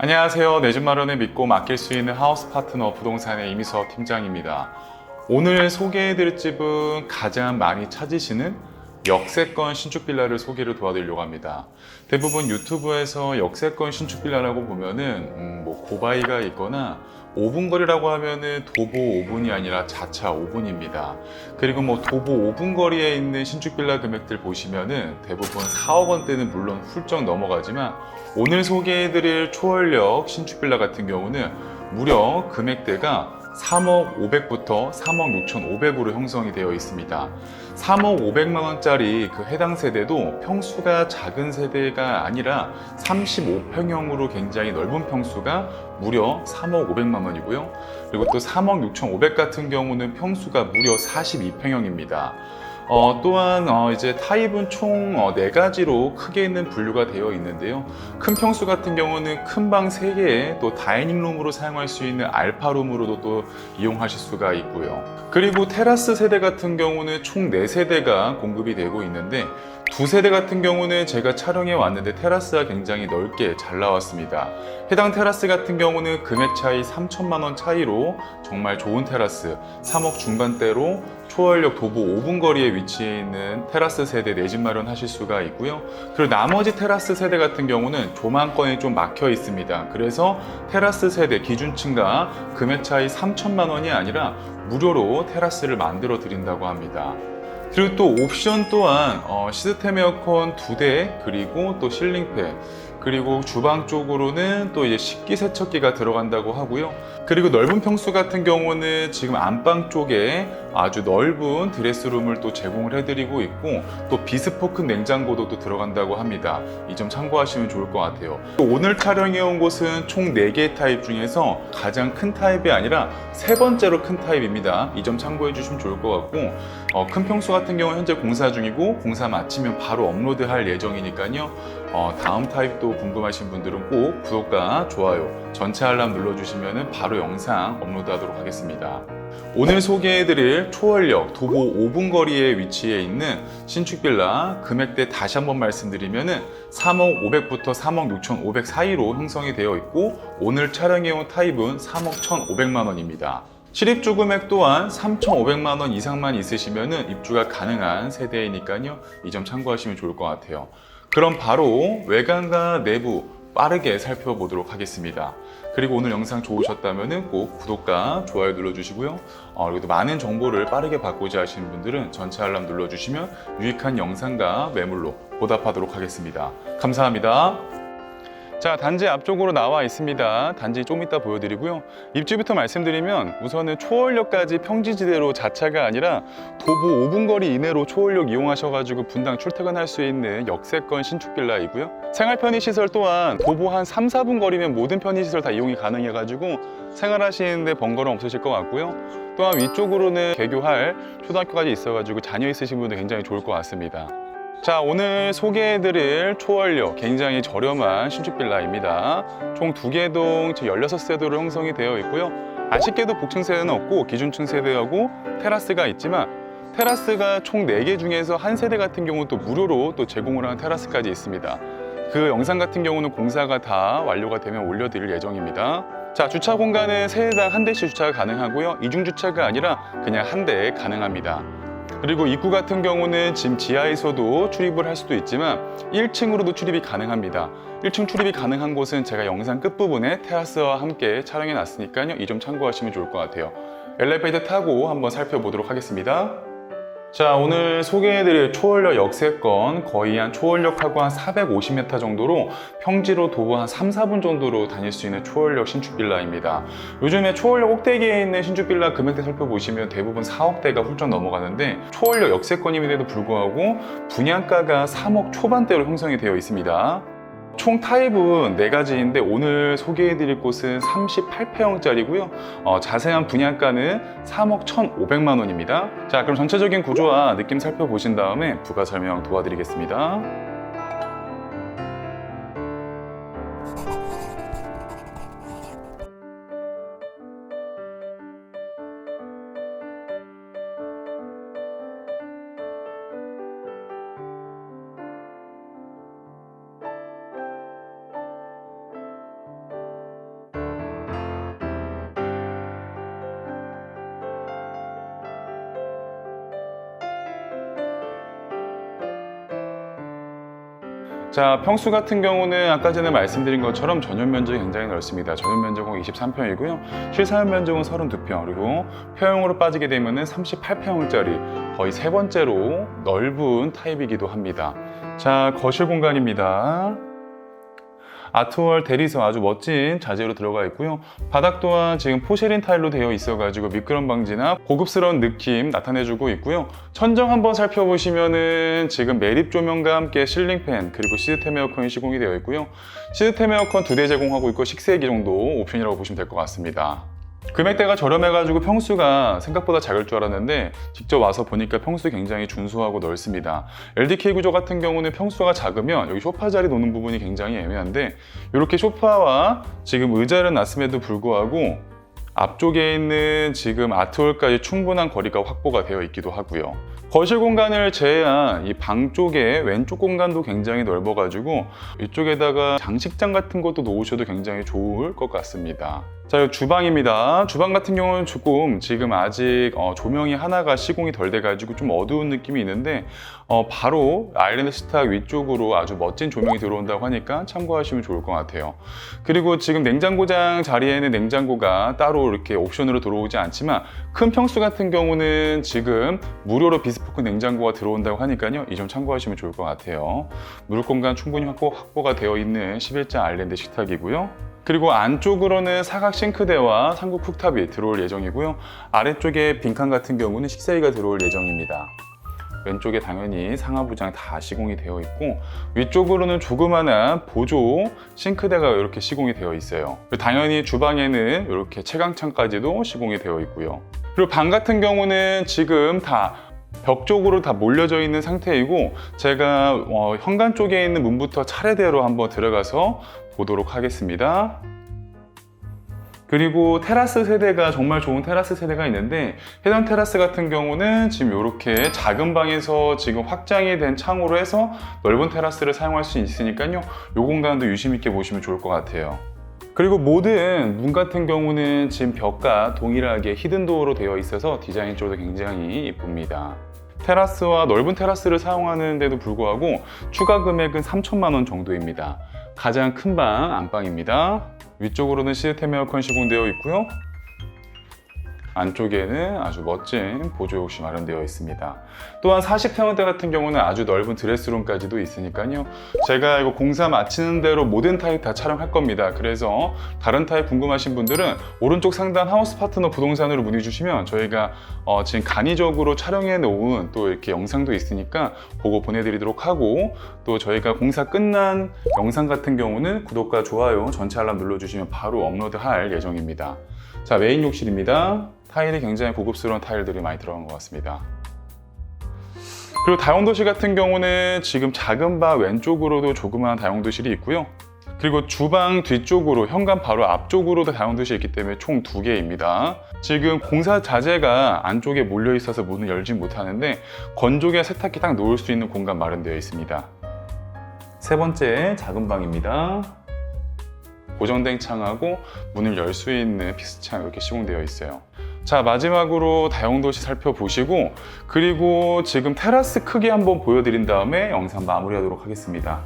안녕하세요. 내 집 마련을 믿고 맡길 수 있는 하우스 파트너 부동산의 이미수업 팀장입니다. 오늘 소개해드릴 집은 가장 많이 찾으시는 역세권 신축 빌라를 소개를 도와드리려고 합니다. 대부분 유튜브에서 역세권 신축 빌라라고 보면은 음, 뭐 고바이가 있거나 5분 거리라고 하면은 도보 5분이 아니라 자차 5분입니다. 그리고 뭐 도보 5분 거리에 있는 신축 빌라 금액들 보시면은 대부분 4억 원대는 물론 훌쩍 넘어가지만 오늘 소개해드릴 초월역 신축 빌라 같은 경우는 무려 금액대가 3억 500부터 3억 6,500으로 형성이 되어 있습니다. 3억 500만 원짜리 그 해당 세대도 평수가 작은 세대가 아니라 35평형으로 굉장히 넓은 평수가 무려 3억 500만 원이고요. 그리고 또 3억 6,500 같은 경우는 평수가 무려 42평형입니다. 어, 또한 어, 이제 타입은 총 어, 네 가지로 크게 있는 분류가 되어 있는데요. 큰 평수 같은 경우는 큰 방 3개에 또 다이닝룸으로 사용할 수 있는 알파룸으로도 또 이용하실 수가 있고요. 그리고 테라스 세대 같은 경우는 총 4세대가 공급이 되고 있는데 두 세대 같은 경우는 제가 촬영해 왔는데 테라스가 굉장히 넓게 잘 나왔습니다. 해당 테라스 같은 경우는 금액 차이 3천만 원 차이로 정말 좋은 테라스 3억 중반대로 초월역 도보 5분 거리에 위치해 있는 테라스 세대 내집 마련하실 수가 있고요. 그리고 나머지 테라스 세대 같은 경우는 조망권이 좀 막혀 있습니다. 그래서 테라스 세대 기준층과 금액 차이 3천만 원이 아니라 무료로 테라스를 만들어 드린다고 합니다. 그리고 또 옵션 또한 어, 시스템 에어컨 두 대 그리고 또 실링팬 그리고 주방 쪽으로는 또 이제 식기 세척기가 들어간다고 하고요. 그리고 넓은 평수 같은 경우는 지금 안방 쪽에 아주 넓은 드레스룸을 또 제공을 해드리고 있고 또 비스포크 냉장고도 또 들어간다고 합니다. 이 점 참고하시면 좋을 것 같아요. 또 오늘 촬영해 온 곳은 총 4개 타입 중에서 가장 큰 타입이 아니라 세 번째로 큰 타입입니다. 이 점 참고해 주시면 좋을 것 같고 어, 큰 평수 같은 경우는 현재 공사 중이고 공사 마치면 바로 업로드할 예정이니까요. 어, 다음 타입도 궁금하신 분들은 꼭 구독과 좋아요, 전체 알람 눌러주시면 바로 영상 업로드하도록 하겠습니다. 오늘 소개해드릴 초월역 도보 5분 거리에 위치해 있는 신축 빌라 금액대 다시 한번 말씀드리면은 3억 500부터 3억 6,500 사이로 형성이 되어 있고 오늘 촬영해온 타입은 3억 1,500만 원입니다. 실입주 금액 또한 3,500만 원 이상만 있으시면은 입주가 가능한 세대이니까요. 이 점 참고하시면 좋을 것 같아요. 그럼 바로 외관과 내부 빠르게 살펴보도록 하겠습니다. 그리고 오늘 영상 좋으셨다면 꼭 구독과 좋아요 눌러주시고요. 어, 그리고 또 많은 정보를 빠르게 받고자 하시는 분들은 전체 알람 눌러주시면 유익한 영상과 매물로 보답하도록 하겠습니다. 감사합니다. 자, 단지 앞쪽으로 나와 있습니다. 단지 좀 이따 보여드리고요. 입지부터 말씀드리면 우선은 초월역까지 평지지대로 자차가 아니라 도보 5분 거리 이내로 초월역 이용하셔가지고 분당 출퇴근할 수 있는 역세권 신축 빌라이고요. 생활 편의시설 또한 도보 한 3, 4분 거리면 모든 편의시설 다 이용이 가능해가지고 생활하시는데 번거로움 없으실 것 같고요. 또한 위쪽으로는 개교할 초등학교까지 있어가지고 자녀 있으신 분들 굉장히 좋을 것 같습니다. 자 오늘 소개해드릴 초월역 굉장히 저렴한 신축 빌라입니다. 총 두 개 동 16세대로 형성이 되어 있고요. 아쉽게도 복층 세대는 없고 기준층 세대하고 테라스가 있지만 테라스가 총 4개 중에서 한 세대 같은 경우는 또 무료로 또 제공을 하는 테라스까지 있습니다. 그 영상 같은 경우는 공사가 다 완료가 되면 올려드릴 예정입니다. 자 주차 공간은 세대당 한 대씩 주차가 가능하고요. 이중 주차가 아니라 그냥 한 대 가능합니다 그리고 입구 같은 경우는 지금 지하에서도 출입을 할 수도 있지만 1층으로도 출입이 가능합니다. 1층 출입이 가능한 곳은 제가 영상 끝부분에 테라스와 함께 촬영해 놨으니까요. 이 점 참고하시면 좋을 것 같아요. 엘리베이터 타고 한번 살펴보도록 하겠습니다. 자, 오늘 소개해드릴 초월역 역세권 거의 한 초월역하고 한 450m 정도로 평지로 도보 한 3, 4분 정도로 다닐 수 있는 초월역 신축 빌라입니다. 요즘에 초월역 꼭대기에 있는 신축 빌라 금액대 살펴보시면 대부분 4억대가 훌쩍 넘어가는데 초월역 역세권임에도 불구하고 분양가가 3억 초반대로 형성이 되어 있습니다. 총 타입은 네 가지인데 오늘 소개해드릴 곳은 38평형짜리고요. 어, 자세한 분양가는 3억 1,500만 원입니다. 자, 그럼 전체적인 구조와 느낌 살펴보신 다음에 부가 설명 도와드리겠습니다. 자, 평수 같은 경우는 아까 전에 말씀드린 것처럼 전용 면적이 굉장히 넓습니다. 전용 면적은 23평이고요. 실사용 면적은 32평, 그리고 폐용으로 빠지게 되면 은 38평짜리 거의 세 번째로 넓은 타입이기도 합니다. 자, 거실 공간입니다. 아트월 대리석 아주 멋진 자재로 들어가 있고요. 바닥 또한 지금 포쉐린 타일로 되어 있어가지고 미끄럼 방지나 고급스러운 느낌 나타내주고 있고요. 천정 한번 살펴보시면은 지금 매립 조명과 함께 실링팬 그리고 시스템 에어컨이 시공이 되어 있고요. 시스템 에어컨 두 대 제공하고 있고 식세기 정도 옵션이라고 보시면 될 것 같습니다. 금액대가 저렴해가지고 평수가 생각보다 작을 줄 알았는데 직접 와서 보니까 평수 굉장히 준수하고 넓습니다. LDK 구조 같은 경우는 평수가 작으면 여기 소파 자리 놓는 부분이 굉장히 애매한데 이렇게 소파와 지금 의자를 놨음에도 불구하고 앞쪽에 있는 지금 아트홀까지 충분한 거리가 확보가 되어 있기도 하고요. 거실 공간을 제외한 이 방 쪽에 왼쪽 공간도 굉장히 넓어가지고 이쪽에다가 장식장 같은 것도 놓으셔도 굉장히 좋을 것 같습니다. 자, 이 주방입니다. 주방 같은 경우는 조금 지금 아직 어, 조명이 하나가 시공이 덜 돼가지고 좀 어두운 느낌이 있는데 어, 바로 아일랜드 식탁 위쪽으로 아주 멋진 조명이 들어온다고 하니까 참고하시면 좋을 것 같아요. 그리고 지금 냉장고장 자리에는 냉장고가 따로 이렇게 옵션으로 들어오지 않지만 큰 평수 같은 경우는 지금 무료로 비스포크 냉장고가 들어온다고 하니까요. 이 점 참고하시면 좋을 것 같아요. 물 공간 충분히 확보, 확보가 되어 있는 11자 아일랜드 식탁이고요. 그리고 안쪽으로는 사각 싱크대와 상부 쿡탑이 들어올 예정이고요. 아래쪽에 빈칸 같은 경우는 식세기가 들어올 예정입니다. 왼쪽에 당연히 상하부장 다 시공이 되어 있고 위쪽으로는 조그마한 보조 싱크대가 이렇게 시공이 되어 있어요. 당연히 주방에는 이렇게 채광창까지도 시공이 되어 있고요. 그리고 방 같은 경우는 지금 다 벽 쪽으로 다 몰려져 있는 상태이고 제가 어, 현관 쪽에 있는 문부터 차례대로 한번 들어가서 보도록 하겠습니다. 그리고 테라스 세대가 정말 좋은 테라스 세대가 있는데 해당 테라스 같은 경우는 지금 이렇게 작은 방에서 지금 확장이 된 창으로 해서 넓은 테라스를 사용할 수 있으니까요. 이 공간도 유심 있게 보시면 좋을 것 같아요. 그리고 모든 문 같은 경우는 지금 벽과 동일하게 히든도어로 되어 있어서 디자인 쪽도 굉장히 이쁩니다. 테라스와 넓은 테라스를 사용하는데도 불구하고 추가 금액은 3천만 원 정도입니다. 가장 큰 방 안방입니다. 위쪽으로는 시스템 에어컨 시공되어 있고요. 안쪽에는 아주 멋진 보조 욕실 마련되어 있습니다. 또한 40평대 같은 경우는 아주 넓은 드레스룸까지도 있으니까요. 제가 이거 공사 마치는 대로 모든 타입 다 촬영할 겁니다. 그래서 다른 타입 궁금하신 분들은 오른쪽 상단 하우스 파트너 부동산으로 문의 주시면 저희가 어, 지금 간이적으로 촬영해 놓은 또 이렇게 영상도 있으니까 보고 보내드리도록 하고 또 저희가 공사 끝난 영상 같은 경우는 구독과 좋아요 전체 알람 눌러주시면 바로 업로드할 예정입니다. 자 메인 욕실입니다. 타일이 굉장히 고급스러운 타일들이 많이 들어간 것 같습니다. 그리고 다용도실 같은 경우는 지금 작은 방 왼쪽으로도 조그마한 다용도실이 있고요. 그리고 주방 뒤쪽으로 현관 바로 앞쪽으로도 다용도실이 있기 때문에 총 두 개입니다. 지금 공사 자재가 안쪽에 몰려 있어서 문을 열지 못하는데 건조기와 세탁기 딱 놓을 수 있는 공간 마련되어 있습니다. 세 번째 작은 방입니다. 고정된 창하고 문을 열 수 있는 피스창 이렇게 시공되어 있어요. 자 마지막으로 다용도시 살펴보시고 그리고 지금 테라스 크기 한번 보여드린 다음에 영상 마무리하도록 하겠습니다.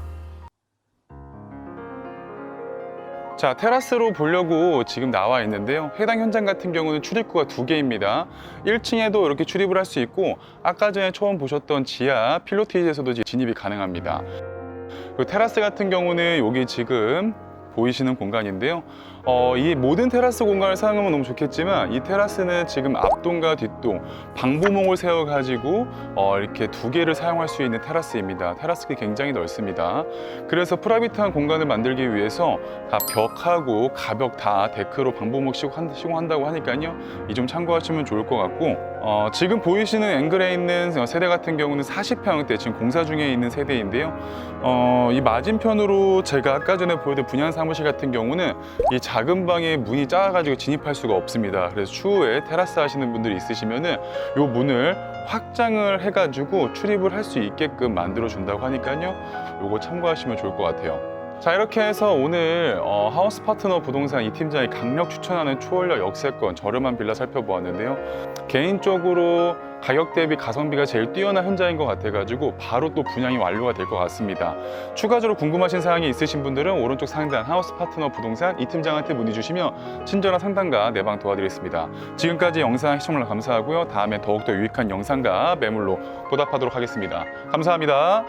자 테라스로 보려고 지금 나와 있는데요 해당 현장 같은 경우는 출입구가 두 개입니다 1층에도 이렇게 출입을 할 수 있고 아까 전에 처음 보셨던 지하 필로티지에서도 진입이 가능합니다 그리고 테라스 같은 경우는 여기 지금 보이시는 공간인데요. 어, 이 모든 테라스 공간을 사용하면 너무 좋겠지만 이 테라스는 지금 앞동과 뒷동 방부목을 세워가지고 어, 이렇게 두 개를 사용할 수 있는 테라스입니다. 테라스가 굉장히 넓습니다. 그래서 프라이빗한 공간을 만들기 위해서 다 벽하고 가벽 다 데크로 방부목 시공한- 시공한다고 하니까요. 이점 참고하시면 좋을 것 같고 어, 지금 보이시는 앵글에 있는 세대 같은 경우는 40평대 지금 공사 중에 있는 세대인데요. 어, 이 맞은편으로 제가 아까 전에 보여드린 분양 사무실 같은 경우는 이 작은 방에 문이 작아가지고 진입할 수가 없습니다. 그래서 추후에 테라스 하시는 분들이 있으시면은 이 문을 확장을 해가지고 출입을 할 수 있게끔 만들어 준다고 하니까요. 요거 참고하시면 좋을 것 같아요. 자 이렇게 해서 오늘 어, 하우스 파트너 부동산 이 팀장이 강력 추천하는 초월력 역세권 저렴한 빌라 살펴보았는데요. 개인적으로 가격 대비 가성비가 제일 뛰어난 현장인 것 같아가지고 바로 또 분양이 완료가 될 것 같습니다. 추가적으로 궁금하신 사항이 있으신 분들은 오른쪽 상단 하우스 파트너 부동산 이 팀장한테 문의 주시면 친절한 상담과 내방 도와드리겠습니다. 지금까지 영상 시청을 감사하고요. 다음에 더욱더 유익한 영상과 매물로 보답하도록 하겠습니다. 감사합니다.